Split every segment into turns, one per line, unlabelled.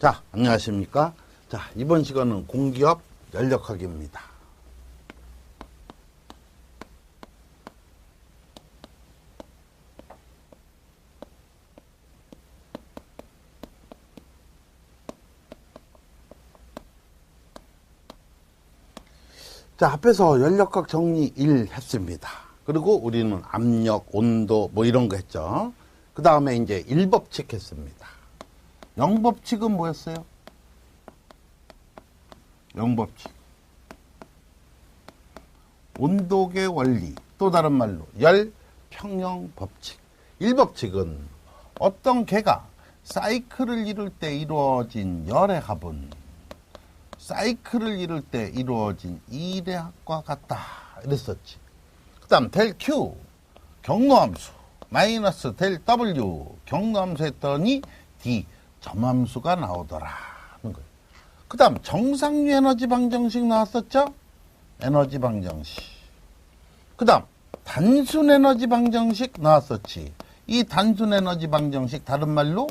자, 안녕하십니까? 자, 이번 시간은 공기업 연력학입니다. 자, 앞에서 연력학 정리 1 했습니다. 그리고 우리는 압력, 온도 뭐 이런 거 했죠. 그 다음에 이제 1법칙 했습니다. 0법칙은 뭐였어요? 0법칙. 온도계 원리, 또 다른 말로 열 평형 법칙. 1법칙은 어떤 개가 사이클을 이룰 때 이루어진 열의 합은 사이클을 이룰 때 이루어진 일의 합과 같다. 이랬었지. 그 다음 델 Q 경로함수 마이너스 델 W 경로함수 했더니 D 점함수가 나오더라. 그 다음 정상유 에너지 방정식 나왔었죠? 에너지 방정식. 그 다음 단순 에너지 방정식 나왔었지. 이 단순 에너지 방정식 다른 말로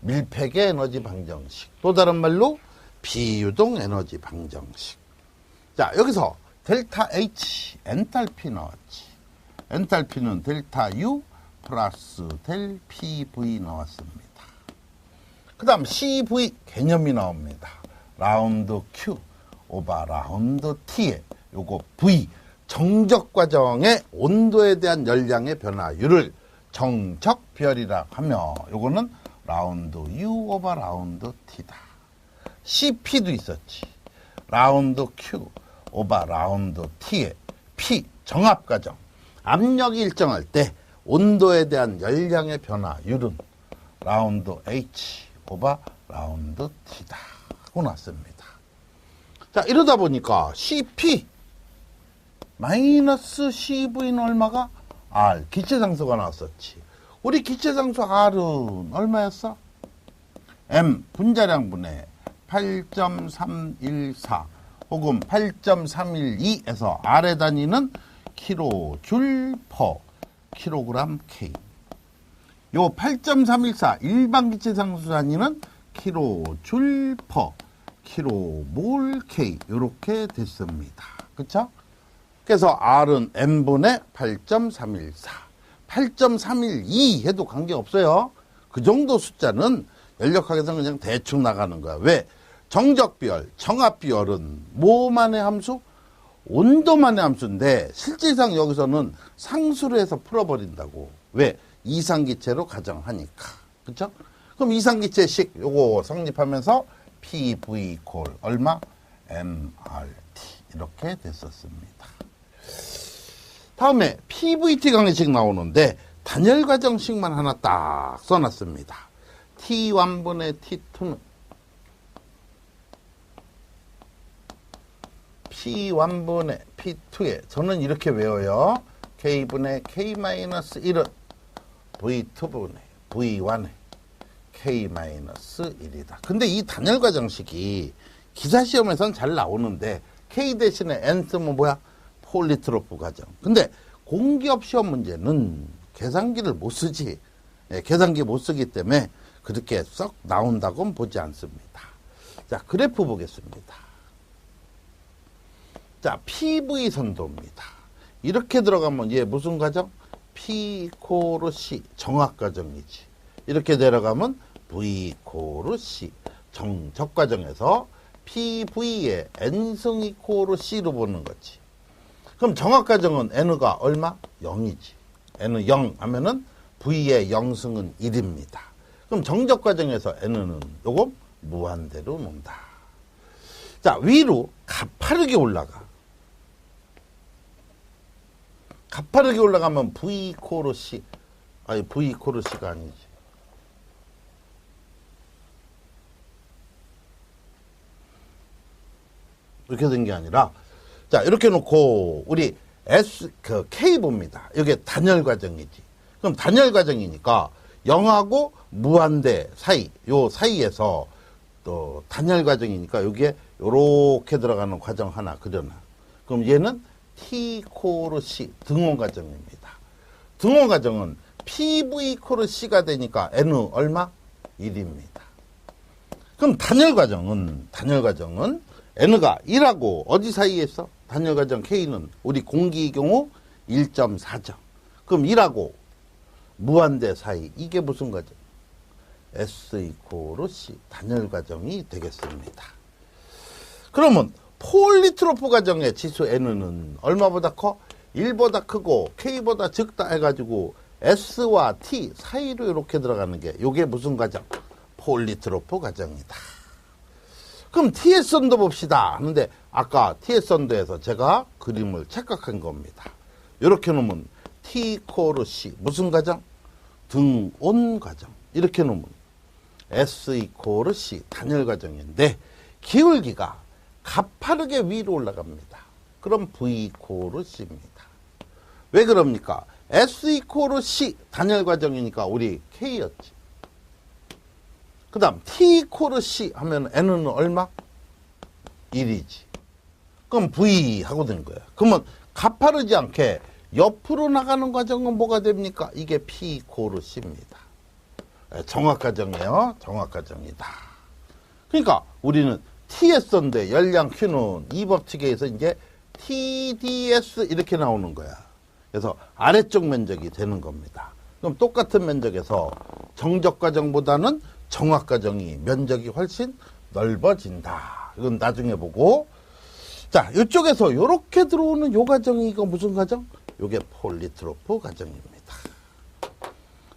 밀폐계 에너지 방정식. 또 다른 말로 비유동 에너지 방정식. 자, 여기서 델타 H 엔탈피 나왔지. 엔탈피는 델타 U 플러스 델 PV 나왔습니다. 그 다음 CV 개념이 나옵니다. 라운드 Q 오바 라운드 T에 요거 V 정적 과정의 온도에 대한 열량의 변화율을 정적별이라 하며 요거는 라운드 U 오바 라운드 T다. CP도 있었지. 라운드 Q 오바 라운드 T의 P 정합 과정. 압력이 일정할 때 온도에 대한 열량의 변화율은 라운드 H 오바 라운드 T다 하고 났습니다. 자 이러다 보니까 CP 마이너스 CV는 얼마가? R 기체상수가 나왔었지. 우리 기체상수 R은 얼마였어? M 분자량 분의 8.314 혹은 8.312에서 R의 단위는 킬로줄 퍼 킬로그램 K. 요 8.314 일반 기체 상수 단위는 킬로줄 퍼 킬로몰 K 이렇게 됐습니다. 그쵸? 그래서 R은 M분의 8.314 8.312 해도 관계없어요. 그 정도 숫자는 연력학에서는 그냥 대충 나가는 거야. 왜? 정적비열, 정합비열은 뭐만의 함수? 온도만의 함수인데 실질상 여기서는 상수로 해서 풀어버린다고. 왜? 이상기체로 가정하니까. 그쵸? 그럼 이상기체식 요거 성립하면서 PV 콜 얼마? MRT 이렇게 됐었습니다. 다음에 PVT 강의식 나오는데 단열 과정식만 하나 딱 써놨습니다. T1분의 T2는 P1분의 P2에 저는 이렇게 외워요. K분의 K-1은 V2분의 V1의 K-1이다. 근데 이 단열 과정식이 기사 시험에선 잘 나오는데 K 대신에 N 쓰면 뭐야? 폴리트로프 과정. 근데 공기업 시험 문제는 계산기를 못 쓰지. 예, 계산기 못 쓰기 때문에 그렇게 썩 나온다고는 보지 않습니다. 자, 그래프 보겠습니다. 자, PV 선도입니다. 이렇게 들어가면 얘 무슨 과정? P 코로 C 정확 과정이지. 이렇게 내려가면 V 코로 C 정적 과정에서 PV의 N승이 코로 C로 보는 거지. 그럼 정확 과정은 N가 얼마? 0이지. N 0 하면은 V의 0승은 1입니다. 그럼 정적 과정에서 N은 요거 무한대로 논다. 자, 위로 가파르게 올라가. 가파르게 올라가면 V 코로 C, 아니 V 코로 C가 아니지. 이렇게 된 게 아니라, 자 이렇게 놓고 우리 S 그 K 봅니다. 이게 단열 과정이지. 그럼 단열 과정이니까 0하고 무한대 사이, 요 사이에서 또 단열 과정이니까 여기에 요렇게 들어가는 과정 하나 그려놔. 그럼 얘는 T 코르 C 등원 과정입니다. 등원 과정은 PV 코르 C가 되니까 N 얼마? 1입니다. 그럼 단열 과정은 단열 과정은 n가 1하고 어디 사이에 있어? 단열 과정 k는 우리 공기의 경우 1.4죠. 그럼 1하고 무한대 사이 이게 무슨 과정? S 이코로 C 단열 과정이 되겠습니다. 그러면 폴리트로프 과정의 지수 n은 얼마보다 커? 1보다 크고 k보다 적다 해가지고 s와 t 사이로 이렇게 들어가는 게 이게 무슨 과정? 폴리트로프 과정이다. 그럼 TS선도 봅시다. 하는데 아까 TS선도에서 제가 그림을 착각한 겁니다. 이렇게 놓으면 T 코르 C 무슨 과정? 등온 과정. 이렇게 놓으면 S 이코르 C 단열 과정인데 기울기가 가파르게 위로 올라갑니다. 그럼 V 이코르 C입니다. 왜 그럽니까? S 이코르 C 단열 과정이니까 우리 K였지. 그 다음 T 이코르 C 하면 N은 얼마? 1이지. 그럼 V 하고 되는 거야. 그러면 가파르지 않게 옆으로 나가는 과정은 뭐가 됩니까? 이게 P 이코르 C입니다. 예, 정확 과정이에요. 정확 과정이다. 그러니까 우리는 TS인데 열량 Q는 이 법칙에 의해서 이제 TDS 이렇게 나오는 거야. 그래서 아래쪽 면적이 되는 겁니다. 그럼 똑같은 면적에서 정적 과정보다는 정확 과정이 면적이 훨씬 넓어진다. 이건 나중에 보고 자, 이쪽에서 이렇게 들어오는 요 과정이 이거 무슨 과정? 요게 폴리트로프 과정입니다.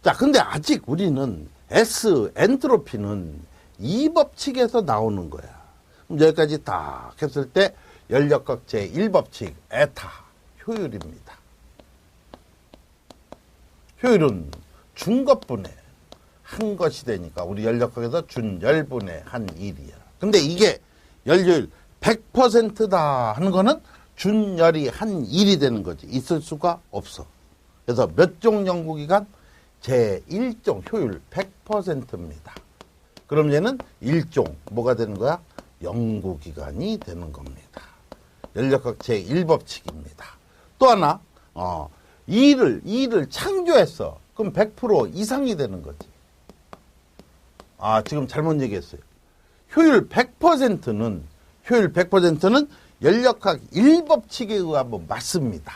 자, 근데 아직 우리는 S 엔트로피는 이 법칙에서 나오는 거야. 여기까지 딱 했을 때 연력각 제1법칙 에타 효율입니다. 효율은 준 것분의 한 것이 되니까 우리 연력학에서 준 열분의 한 일이야. 근데 이게 연료율 100%다 하는 거는 준열이 한 일이 되는 거지. 있을 수가 없어. 그래서 몇 종 연구기간? 제1종 효율 100%입니다. 그럼 얘는 1종 뭐가 되는 거야? 연구기간이 되는 겁니다. 연력학 제1법칙입니다. 또 하나 어, 일을 일을 창조했어. 그럼 100% 이상이 되는 거지. 아, 지금 잘못 얘기했어요. 효율 100%는 효율 100%는 연력학 1법칙에 의하면 맞습니다.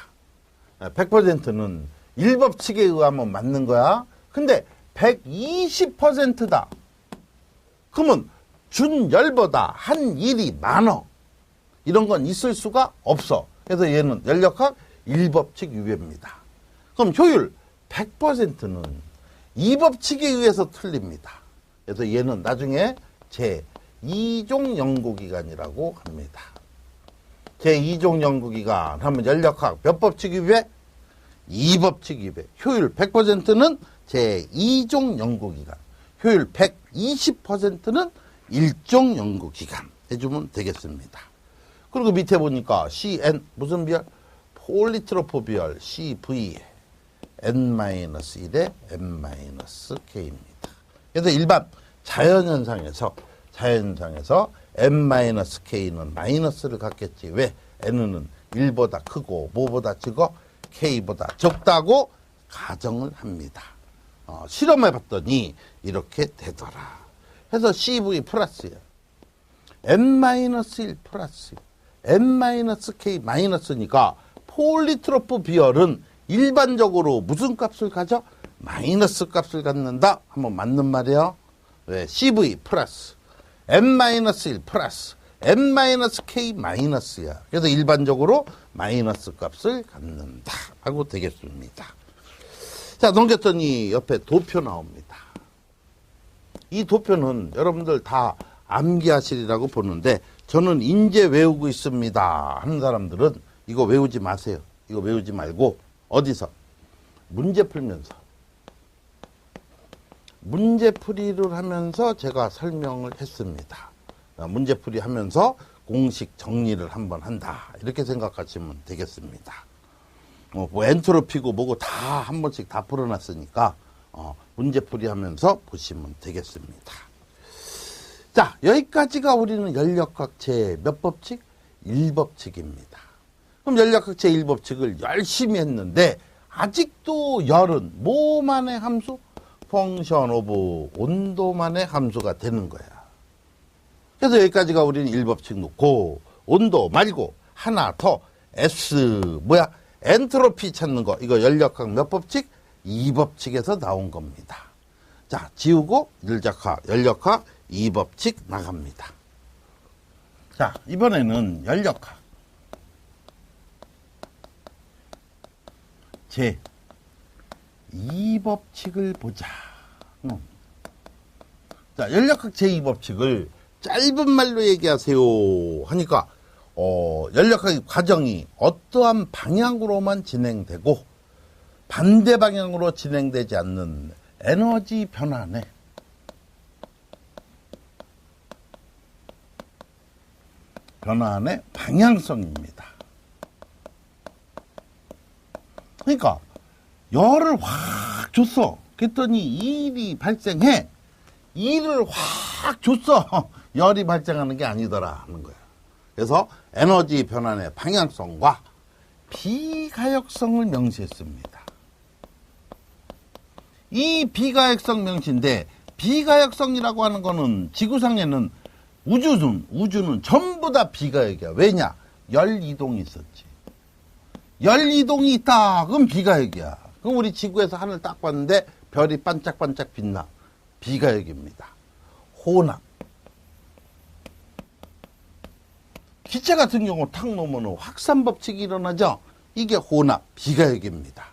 100%는 1법칙에 의하면 맞는 거야. 근데 120%다. 그러면 준열보다 한 일이 많어. 이런 건 있을 수가 없어. 그래서 얘는 연력학 1법칙 유배입니다. 그럼 효율 100%는 2법칙에 의해서 틀립니다. 그래서 얘는 나중에 제 2종 연구기간이라고 합니다. 제 2종 연구기간 하면 연력학 몇 법칙 위배? 2법칙 위배. 효율 100%는 제 2종 연구기간. 효율 120%는 1종 연구 기간 해주면 되겠습니다. 그리고 밑에 보니까 CN 무슨 비열? 폴리트로프 비열 CV N-1에 N-K입니다. 그래서 일반 자연현상에서 자연현상에서 n-k는 마이너스를 갖겠지. 왜? n은 1보다 크고 뭐보다 적어 k보다 적다고 가정을 합니다. 어, 실험해 봤더니 이렇게 되더라. 해서 CV 플러스야. n-1 플러스 n-k 마이너스니까 폴리트로프 비열은 일반적으로 무슨 값을 가져? 마이너스 값을 갖는다? 한번 맞는 말이에요. 왜? CV 플러스 n-1 플러스 n-k 마이너스야. 그래서 일반적으로 마이너스 값을 갖는다 하고 되겠습니다. 자 넘겼더니 옆에 도표 나옵니다. 이 도표는 여러분들 다 암기하시리라고 보는데 저는 인제 외우고 있습니다 하는 사람들은 이거 외우지 마세요. 이거 외우지 말고 어디서 문제 풀면서 문제풀이를 하면서 제가 설명을 했습니다. 어, 문제풀이 하면서 공식 정리를 한번 한다. 이렇게 생각하시면 되겠습니다. 어, 뭐 엔트로피고 뭐고 다 한 번씩 다 풀어놨으니까 어, 문제풀이 하면서 보시면 되겠습니다. 자, 여기까지가 우리는 연력학 제몇 법칙? 1법칙입니다. 그럼 연력학 제1법칙을 열심히 했는데 아직도 열은 뭐만의 함수? 펑션 오브 온도만의 함수가 되는 거야. 그래서 여기까지가 우리는 1법칙 놓고 온도 말고 하나 더 S 뭐야 엔트로피 찾는 거 이거 연력학 몇 법칙? 2법칙에서 나온 겁니다. 자 지우고 열역학 연력학 2법칙 나갑니다. 자 이번에는 연력학 제 2법칙을 보자. 음. 자, 연력학 제2법칙을 짧은 말로 얘기하세요 하니까 어, 연력학의 과정이 어떠한 방향으로만 진행되고 반대 방향으로 진행되지 않는 에너지 변환의 변환의 방향성입니다. 그러니까 열을 확 줬어. 그랬더니 일이 발생해. 일을 확 줬어. 열이 발생하는 게 아니더라 하는 거야. 그래서 에너지 변환의 방향성과 비가역성을 명시했습니다. 이 비가역성 명시인데 비가역성이라고 하는 거는 지구상에는 우주는 우주는 전부 다 비가역이야. 왜냐? 열 이동이 있었지. 열 이동이 있다. 그럼 비가역이야. 그럼 우리 지구에서 하늘 딱 봤는데 별이 반짝반짝 빛나. 비가역입니다. 호남. 기체 같은 경우 탁 놓으면 확산 법칙이 일어나죠. 이게 혼합, 비가역입니다.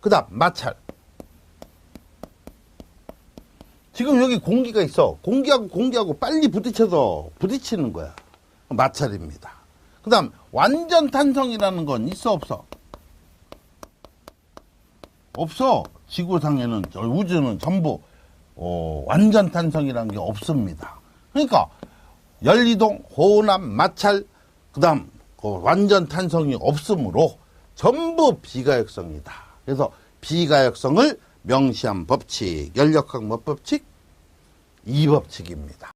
그 다음 마찰. 지금 여기 공기가 있어. 공기하고 공기하고 빨리 부딪혀서 부딪히는 거야. 마찰입니다. 그 다음 완전 탄성이라는 건 있어 없어? 없어. 지구상에는 저 우주는 전부 어, 완전 탄성이라는 게 없습니다. 그러니까 열이동, 호남, 마찰, 그 다음 그 완전 탄성이 없으므로 전부 비가역성이다. 그래서 비가역성을 명시한 법칙, 연력학 뭐 법칙? 이 법칙입니다.